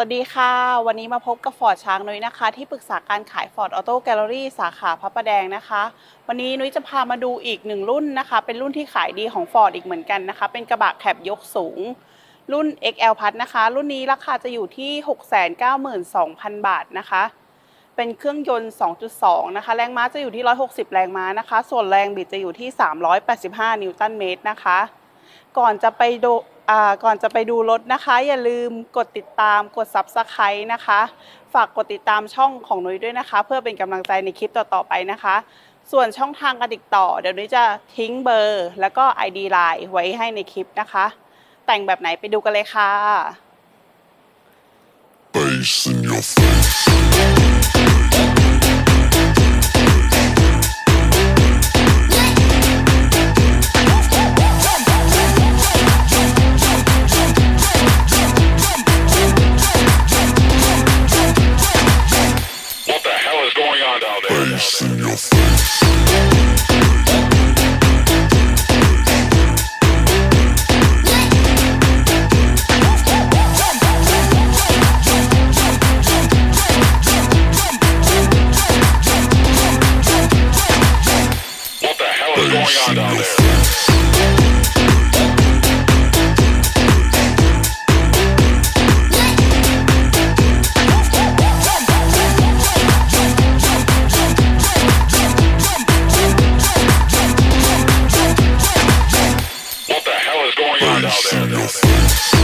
สวัสดีค่ะ วันนี้มาพบกับฟอร์ดช้างนุ้ยนะคะ ที่ปรึกษาการขาย Ford Auto Gallery สาขาพระประแดงนะคะ วันนี้นุ้ยจะพามาดูอีกหนึ่งรุ่นนะคะ เป็นรุ่นที่ขายดีของ Ford อีกเหมือนกันนะคะ เป็นกระบะแคบยกสูง รุ่น XL Plus นะคะ รุ่นนี้ราคาจะอยู่ที่ 692,000 บาทนะคะ เป็นเครื่องยนต์ 2.2 นะคะ แรงม้าจะอยู่ที่ 160 แรงม้านะคะ ส่วนแรงบิดจะอยู่ที่ 385 นิวตันเมตรนะคะ ก่อนจะไปดู ก่อนจะไปดูรถนะคะ อย่าลืมกดติดตามกด Subscribe นะคะ ฝากกดติดตามช่องของนุ้ยด้วยนะคะ เพื่อเป็นกำลังใจในคลิปต่อๆไปนะคะ ส่วนช่องทางการติดต่อ เดี๋ยวนุ้ยจะทิ้งเบอร์ แล้วก็ ID Line ไว้ให้ในคลิปนะคะ แต่งแบบไหนไปดูกันเลยค่ะ Bass in your face. sound out there. Face in your face. going on down there? Wild out there.